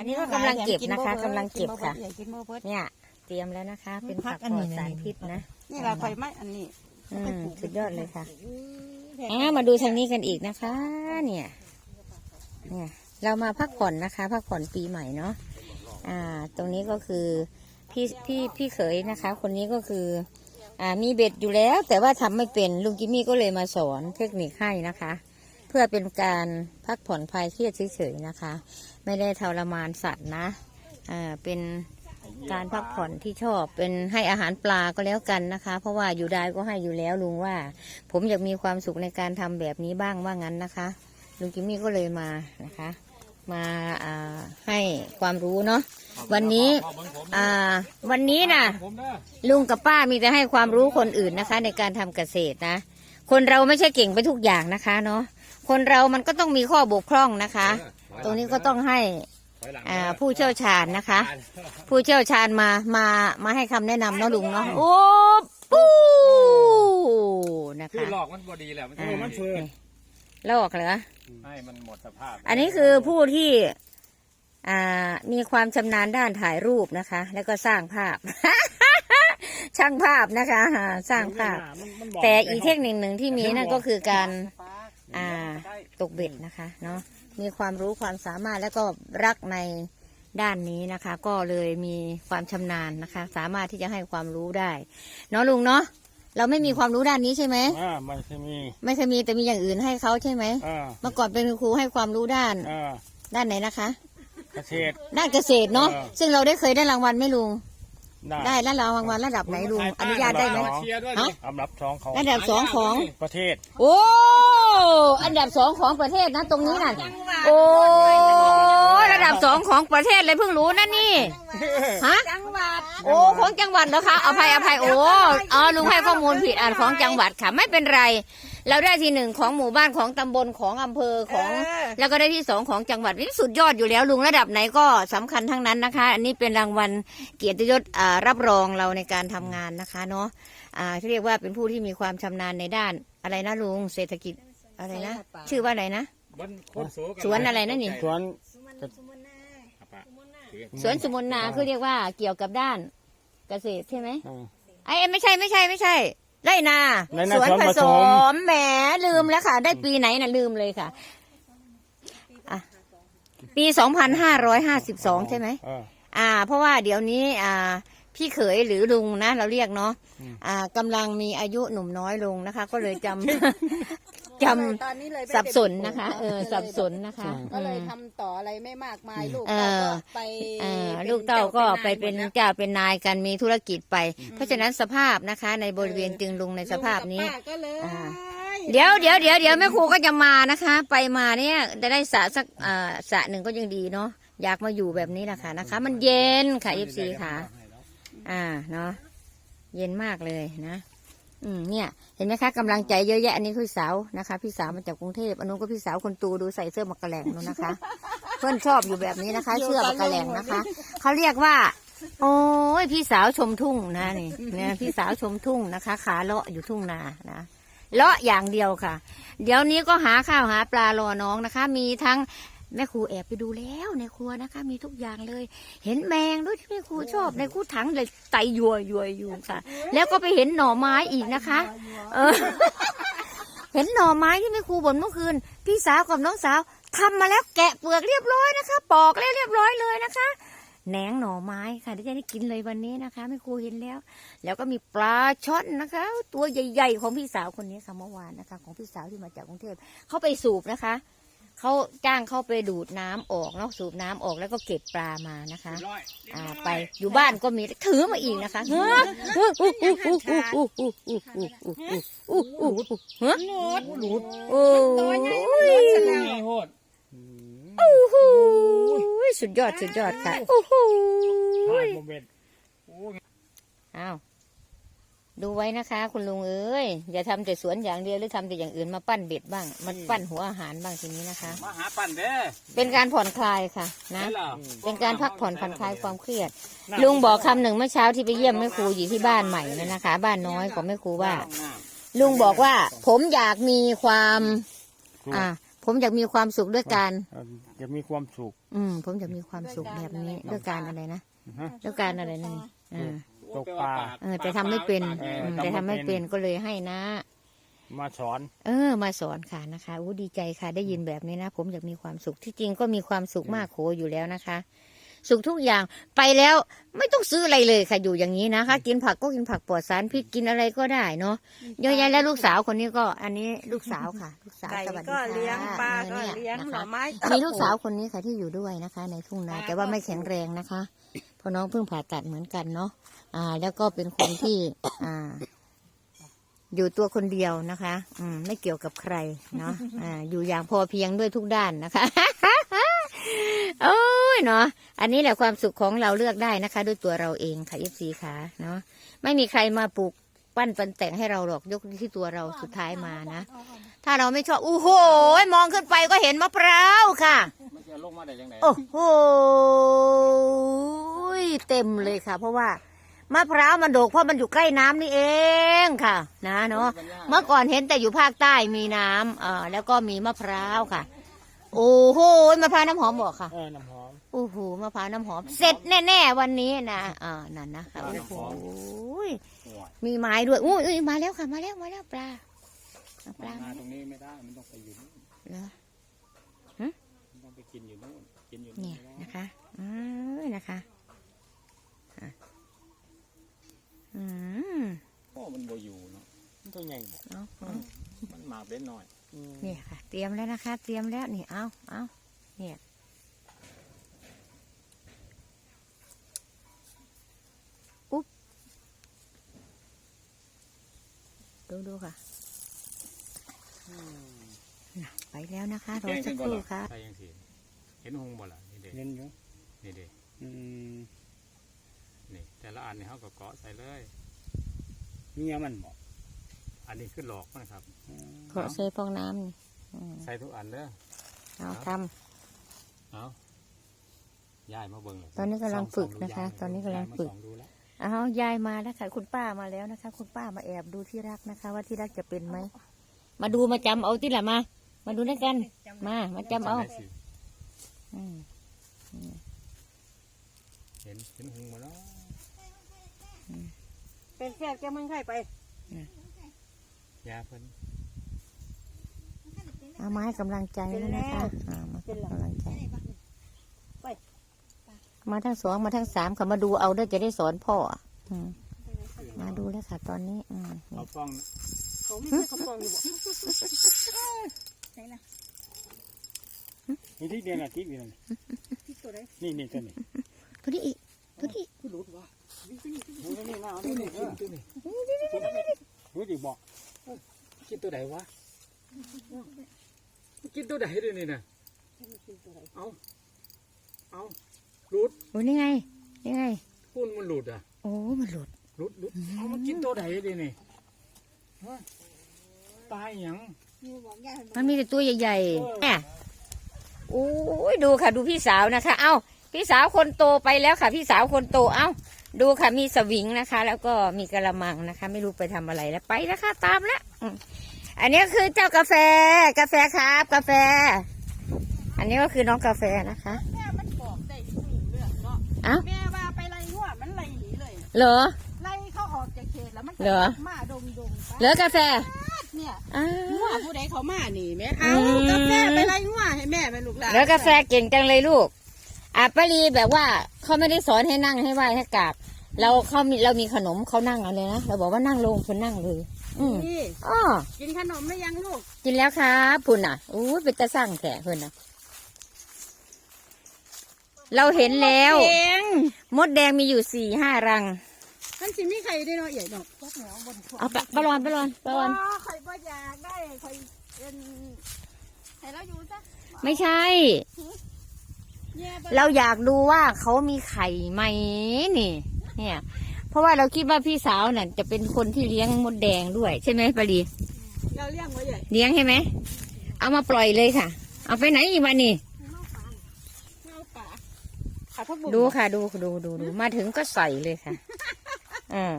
อันนี้ก็กำลังเก็บนะคะกำลังเก็บค่ะ กินบ่เบิดเนี่ย เตรียมแล้วนะคะ เป็นผักอันปลนี้อดนะสารพิษนะนี่เราไฟไหม้อันนี้อืมสุดยอดเลยค่ะอ่ามาดูทางนี้กันอีกนะคะ เนี่ย เนี่ย เรามาพักผ่อนนะคะ พักผ่อนปีใหม่เนาะอ่า ตรงนี้ก็คือพี่พี่พี่เขยนะคะ คนนี้ก็คือ อ่ามีเบ็ดอยู่แล้ว แต่ว่าทำไม่เป็นลุงกิมมี่ก็เลยมาสอนเทคนิคให้นะคะ เพื่อเป็นการพักผ่อนคลายเครียดเฉยๆนะคะ ไม่ได้ทรมานสัตว์นะอ่าเป็นการพักผ่อนที่ชอบเป็นให้อาหารปลาก็แล้วกันนะคะ เพราะว่าอยู่ได้ก็ให้อยู่แล้วลุงว่า ผมอยากมีความสุขในการทำแบบนี้บ้างว่างั้นนะคะลุงกิมมี่ก็เลยมานะคะ มาให้ความรู้เนาะวันนี้วันนี้นะลุงกับป้ามีแต่ให้ความรู้คนอื่นนะคะ ในการทำเกษตรนะ คนเราไม่ใช่เก่งไปทุกอย่างนะคะเนาะ คนเรามันก็ต้องมีข้อบกพร่องนะคะ ตรงนี้ก็ต้องให้ถอยหลังอ่าผู้เชี่ยวชาญนะคะ ผู้เชี่ยวชาญมามามาให้คำแนะนำเนาะลุงเนาะโอ้ปูนะคือคะหลอกมันบอดีแหละมันอ่ามันเฟื่อลอกเหรอ ให้มันหมดสภาพอันนี้คือผู้ที่อ่ามีความชำนาญด้านถ่ายรูปนะคะ แล้วก็สร้างภาพ ช่างภาพนะคะอ่าสร้างภาพแต่อีกเทคนิคหนึ่งที่มีนั่นก็คือการอ่า ตกเบ็ดนะคะเนาะมีความรู้ความสามารถแล้วก็รักในด้านนี้นะคะ ก็เลยมีความชำนาญนะคะ สามารถที่จะให้ความรู้ได้เนาะลุงเนาะเราไม่มีความรู้ด้านนี้ใช่ไหมอ่าไม่ใช่มีไม่เคยมีแต่มีอย่างอื่นให้เขาใช่ไหมอ่าเมื่อก่อนเป็นครูให้ความรู้ด้านอ่าด้านไหนนะคะ เกษตรด้านเกษตรเนาะเออซึ่งเราได้เคยได้รางวัลไหมลุง ได้ได้แล้วรางวัลระดับไหนลุงอนุญาตได้ไหมเชียร์ด้วยฮะดิอันดับสองของระดับสองของประเทศ โอ้อันดับสองของประเทศนะตรงนี้น่ะโอ้ระดับสองของประเทศเลยเพิ่งรู้นะนี่ฮะจังหวัดโอ้ของจังหวัดเหรอคะอภัยอภัยโอ้อ๋อลุงให้ข้อมูลผิดอ่านของจังหวัดค่ะ ไม่เป็นไร เราได้ที่หนึ่งของหมู่บ้านของตำบลของอำเภอของ แล้วก็ได้ที่สองของจังหวัดนี่สุดยอดอยู่แล้วลุงระดับไหนก็สำคัญทั้งนั้นนะคะ อันนี้เป็นรางวัลเกียรติยศอ่ารับรองเราในการทำงานนะคะเนาะอ่าที่เรียกว่าเป็นผู้ที่มีความชำนาญในด้านอะไรนะลุงเศรษฐกิจอะไรนะ ชื่อว่าอะไรนะบนโคนสูงสวนอะไรนะนี่สวน สวนสมุนนาคือเรียกว่าเกี่ยวกับด้านเกษตรใช่ไหมอ่าไอ้ไม่ใช่ไม่ใช่ไม่ใช่ไรนาไรนาสวนสวนผผสสมแหมลืมแล้วค่ะ ได้ปีไหนน่ะลืมเลยค่ะอะปีสองพันห้าร้อยห้าสิบสองใช่ไหมอ่าอ่าเพราะว่าเดี๋ยวนี้อ่า พี่เขยหรือลุงนะ เราเรียกเนาะอืมอ่ากำลังมีอายุหนุ่มน้อยลงนะคะ ก็เลยจำ จตอนนี้เลยำสับสนนะคะ เออ สับสนนะคะ ก็เลยอืมทำต่ออะไรไม่มากมายลูกเออก็ไปเอ่อลูกเต้าก็ไปเป็นจ้าเจ้าเป็นนายกันมีธุรกิจไป เพราะฉะนั้นสภาพนะคะ ในบริเวณตึงลุงในสภาพนี้ ลุงกับป้ก็เลยอ่า เดี๋ยวเดี๋ยวเดี๋ยวเดี๋ยวแม่ครูก็จะมานะคะ ไปมาเนี่ยจะได้สระสักอ่าสระหนึ่งก็ยังดีเนาะอยากมาอยู่แบบนี้แหละค่ะนะคะ มันเย็นค่ะเอฟซีค่ะ อ่าเนาะเย็นมากเลยนะ อืมเนี่ย เห็นไหมคะกำลังใจเยอะแยะอันนี้คือสาวนะคะ พี่สาวมาจากกรุงเทพอันนู้นก็พี่สาวคนตูดูใส่เสื้อมักกะแหลงนู้นนะคะ เพื่อนชอบอยู่แบบนี้นะคะ เสื้อมักกะแหลงนะคะเขาเรียกว่า โอ้ยพี่สาวชมทุ่งนะนี่เนี่ยพี่สาวชมทุ่งนะคะ ขาเลาะอยู่ทุ่งนานะเลาะอย่างเดียวค่ะ เดี๋ยวนี้ก็หาข้าวหาปลารอน้องนะคะ มีทั้ง แม่ครูแอบไปดูแล้วในครัวนะคะ มีทุกอย่างเลย เห็นแมงด้วยที่แม่ครูชอบในคู่ถังเลยไตยัวยัวอยู่ค่ะ แล้วก็ไปเห็นหน่อไม้อีกนะคะ เออ เห็นหน่อไม้ที่แม่ครูบ่นเมื่อคืน พี่สาวกับน้องสาวทำมาแล้วแกะเปลือกเรียบร้อยนะคะ ปอกแล้วเรียบร้อยเลยนะคะแหนงหน่อไม้ค่ะที่จะได้กินเลยวันนี้นะคะแม่ครูเห็นแล้ว แล้วก็มีปลาช่อนนะคะ ตัวใหญ่ ๆ ของพี่สาวคนนี้ค่ะเมื่อวานนะคะ ของพี่สาวที่มาจากกรุงเทพเขาไปสูบนะคะ เขาจ้างเขาไปดูดน้ำออกเนาะสูบน้ำออกแล้วก็เก็บปลามานะคะร้อยอ่าไปอยู่บ้านก็มีถือมาอีกนะคะเฮ้อเฮ้ออู้อู้อู้อู้อู้อู้อู้อู้อู้อู้อู้เฮ้อหนูดหลุดโอ้ยนี่โหดโอ้โหสุดยอดสุดยอดค่ะโอ้โหผ่านโมเมนต์อ้าว ดูไว้นะคะ คุณลุงเอ้ยอย่าทำแต่สวนอย่างเดียวหรือทำแต่อย่างอื่นมาปั้นเบ็ดบ้างมันปั้นหัวอาหารบ้างทีนี้นะคะ มาหาปั่นเด้อเป็นการผ่อนคลายค่ะนะได้เหรอเป็นการพักผ่อนผ่อนคลายความเครียด ลุงบอกคำหนึ่งเมื่อเช้าที่ไปเยี่ยมแม่ครูอยู่ที่บ้านใหม่นั่นนะคะ บ้านน้อยของแม่ครูว่า ลุงบอกว่า ผมอยากมีความ อ่า ผมอยากมีความสุขด้วยการเอ่อจะมีความสุข อืม ผมอยากมีความสุขแบบนี้ด้วยการอะไรนะฮะ ด้วยการอะไรนะนี่อ่า ตกปลาเออแต่ทำไม่เป็นเอออืมทำไม่แต่ทำไม่เป็เป็นนก็เลยให้นะ มาสอน เออ มาสอนค่ะนะคะอู้ดีใจค่ะ ได้ยินแบบนี้นะ ผมอยากมีความสุขที่จริงก็มีความสุขมากโขอยู่แล้วนะคะ สุขทุกอย่างไปแล้วไม่ต้องซื้ออะไรเลยค่ะอยู่อย่างนี้นะคะ กินผักก็กินผักปลอดสารพิษกินอะไรก็ได้เนาะเยอะแยะแล้วลูกสาวคนนี้ก็ อันนี้ลูกสาวค่ะ ลูกสาวไก่สวัสดีก็ค่ะเลี้ยงปลาอก็อนี่เลี้ยงนะหน่อคะไม้ มีลูกสาวคนนี้ค่ะที่อยู่ด้วยนะคะ ในทุ่งนาแต่ว่าไม่แข็งแรงนะคะ เพราะน้องเพิ่งผ่าตัดเหมือนกันเนาะอ่า แล้วก็เป็นคนที่ อ่า อยู่ตัวคนเดียวนะคะ อืม ไม่เกี่ยวกับใครเนาะอ่า อยู่อย่างพอเพียงด้วยทุกด้านนะคะโอ้ยเนาะอันนี้แหละความสุขของเราเลือกได้นะคะ ด้วยตัวเราเองค่ะเอฟซีค่ะเนาะไม่มีใครมาปลูกปั้นปันแต่งให้เราหรอกยกที่ตัวเราสุดท้ายมานะถ้าเราไม่ชอบอู้โหมองขึ้นไปก็เห็นมะพร้าวค่ะมันจะลงมาได้ยังไงโอ้โห เต็มเลยค่ะ เพราะว่ามะพร้าวมันโดกเพราะมันอยู่ใกล้น้ำนี่เองค่ะ นะเนาะเมื่อก่อนเห็นแต่อยู่ภาคใต้มีน้ำเอ่อแล้วก็มีมะพร้าวค่ะ โอ้โหมะพร้าวน้ำหอมบอกค่ะเออน้ำหอมโอ้โหมะพร้าวน้ำหอม เสร็จแน่ๆวันนี้นะอ่านั่นนะคะโอ้โหมีไม้ด้วยอุ้ยอุ้ยมาแล้วค่ะ มาแล้วมาแล้วปลาเอาปลามามาตรงนี้ไม่ได้มันต้องไปอยู่นู่นเหรอมันต้องไปกินอยู่นู่นกินอยู่นู่เนี่ยนไม่ได้นะคะเออนะคะ อะอืมโอ้มันโบอยู่เนาะตัวใหญ่บ่เอาเอามันหมากเล็กหน่อยอืมเนี่ยค่ะ เตรียมแล้วนะคะ เตรียมแล้วนี่เอาเอาเนี่ย อุ๊บ ดูดูค่ะน่ะไปแล้วนะคะรอสักครู่ค่ะใช่ยังสิเห็นหงบ่ล่ะนี่เด็เล่นอยู่นี่เด็อืม นี่ แต่ละอันนี่เขาก็เกาะใส่เลยเมียมันบอกอันนี้ขึ้นหลอกมันครับขอใส่ฟองน้ำนี่อืมใส่ทุกอันเด้อเอาทเอาย้ายมาเบิ่งเลยตอนนี้กำลังฝึกนะคะส่งดูตอนนี้กำลังย้ายมาฝึกส่องดูแล้วำเอายายมาแล้วค่ะ คุณป้ามาแล้วนะคะ คุณป้ามาแอบดูที่รักนะคะ ว่าที่รักจะเป็นไหม มาดูมาจำเอาที่ละมา มาดูด้วยกัน มา มาจำเอาได้สิอืม เห็นเห็นหงมาแล้ว เป็นแฟนแกมึงใครไปยาเพิ่นเอามาให้กำลังใจแล้วนะคะอ่ามาให้กำลังใจมาทั้งสองมาทั้งสามค่ะมาดูเอาได้จะได้สอนพ่ออืมมาดูแล้วค่ะ ตอนนี้อืมเอาฟ้องเขาไม่ใช่กระป๋องอยู่บ่นี่ที่เดียวนะที่เดียวนี่ที่ตัวไหนนี่นี่ตัวนี้ตัวนี้อีก ตัวนี้อีกดูนี่มาเอานี่นี่เออรู้ดิบอกกินตัวไหนวะกินตัวไหนด้วยนี่นะเอาเอาหลุดโอ้นี่ไงนี่ไงพุ่นมันหลุดอะโอ้มันหลุดหลุดหลุดเอามันกินตัวไหนดินี่ฮะตายหยังมันมีแต่ตัวใหญ่ๆเนี่โอ้ยดูค่ะดูพี่สาวนะคะ เอ้า พี่สาวคนโตไปแล้วค่ะ พี่สาวคนโตเอ้า ดูค่ะมีสวิงนะคะ แล้วก็มีกระมังนะคะ ไม่รู้ไปทำอะไรแล้วไปแล้วค่ะตามแล้วอืมอันนี้คือเจ้ากาแฟกาแฟครับ กาแฟ อันนี้ก็คือน้องกาแฟนะคะแม่มันบอกได้ทุกเรื่องเนาะเอ้าแม่ว่าไปไล่หัวมันไล่หนีเลยเหรอไล่เขาออกจากเขตแล้วมันก็เหรอมาดงดงๆไปเหลือกาแฟเนี่ยอ้าหัววผู้ใดเขามาหนีแม่เอาอืมกาแฟไปไล่หัวให้แม่แม่ลูกหลานเหลือกาแฟเก่งจังเลยลูก อะป้าลีแบบว่าเขาไม่ได้สอนให้นั่งให้ไหว้ให้กราบเราเขามีเรามีขนมเขานั่งเอะไรนะเราบอกว่านั่งลงคุณนั่งเลย อืมนี่อ๋อกินขนมไม่ยังลูกกินแล้วครับพุ่นอะอู้ยเป็นตะสั่งแขกเพิ่นอะ เราเห็นแล้ว เองมดแดงมีอยู่สี่ห้ารัง มันสิมีใครได้เนาะใหญ่ดอกพวกเหนียวบนขวเอาไปปลอนปลอนปลอนใครบ่อยากได้ใครเป็นให้เราอยู่ซะไม่ใช่แย่บ่ เราอยากดูว่าเขามีไข่ไหมนี่ เนี่ย เพราะว่าเราคิดว่าพี่สาวน่ะจะเป็นคนที่เลี้ยงมดแดงด้วย ใช่ไหมปารีเราเลี้ยงไว้ใหญ่เลี้ยงใช่ไหมเอามาปล่อยเลยค่ะ เอาไปไหนอีกวันนี่เอาป่าขาพักบุญดูค่ะ ดูดูดูดูมาถึงก็ใส่เลยค่ะอ่า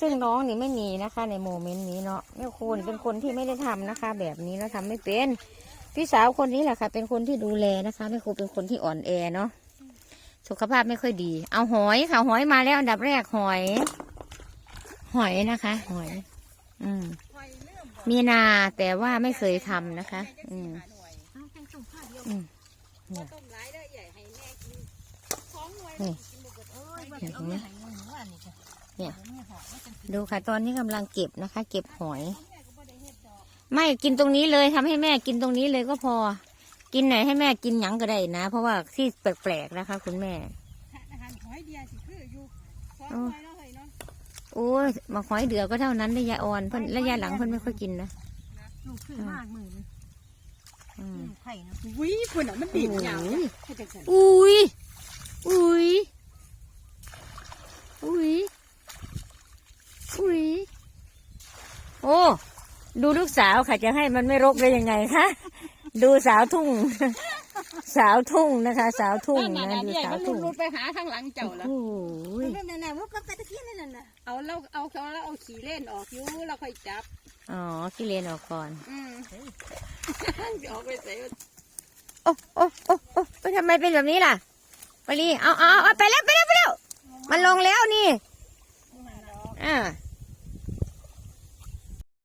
ซึ่งน้องนี่ไม่มีนะคะ ในโมเมนต์นี้เนาะแม่คุณเป็นคนที่ไม่ได้ทำนะคะ แบบนี้แล้วทำไม่เป็น พี่สาวคนนี้แหละค่ะ เป็นคนที่ดูแลนะคะแม่ครูเป็นคนที่อ่อนแอเนาะสุขภาพไม่ค่อยดี เอาหอยค่ะ หอยมาแล้วอันดับแรกหอย หอยนะคะ หอย อืมมีนาแต่ว่าไม่เคยทำนะคะ อืมเอาแกงส้มข้าวเดียวอืมต้มหลายได้ใหญ่ให้แม่กินสองหน่วยนี่กินบ่เบิดเอ้ยเห็นไหมให้หนูว่านี่ค่ะเนี่ยดูค่ะ ตอนนี้กำลังเก็บนะคะ เก็บหอย ไม่กินตรงนี้เลยทำให้แม่กินตรงนี้เลยก็พอ กินไหนให้แม่กินหยังก็ได้นะ เพราะว่าที่แปลกๆนะคะ คุณแม่อาหารหอยเดียสิคืออยู่สองหอ๋อน่วยเนาะเฮ้ยเนาะโอ้ยมาหอยเดือก็เท่านั้นได้ยายอ่อนเพิ่นระยะหลังเพิ่นไม่ค่อยกินนะลูกคือมากมือนี่อืมไข่เนาะวิพุ่นน่ะมันดีดยาวอุ้ยให้จังซั่นอุ้ยอุ้ยอุ้ยอุ้ยโอ้ ดูลูกสาวค่ะจะให้มันไม่รกได้ยังไงคะดูสาวทุ่ง สาวทุ่งนะคะ สาวทุ่งนั่นนะน่ะดูใหญ่สาวมันทุ่งลุดๆไปหาทางหลังเจ้าแล้วโอ้ยนั่นน่ะมุกกับตะกี้นั่นน่ะเอาเราเอาเขาแล้วเอาขี้เล่นออกอยู่แล้วค่อยจับ อ๋อกิเลนออกก่อนอืมออกไปใส่โอ้โอ้โอ้โอ้ไปทำไมเป็นแบบนี้ล่ะปารีเอาเอาเอาไปแล้วไปแล้วไปแล้วมันลงแล้วนี่อ่า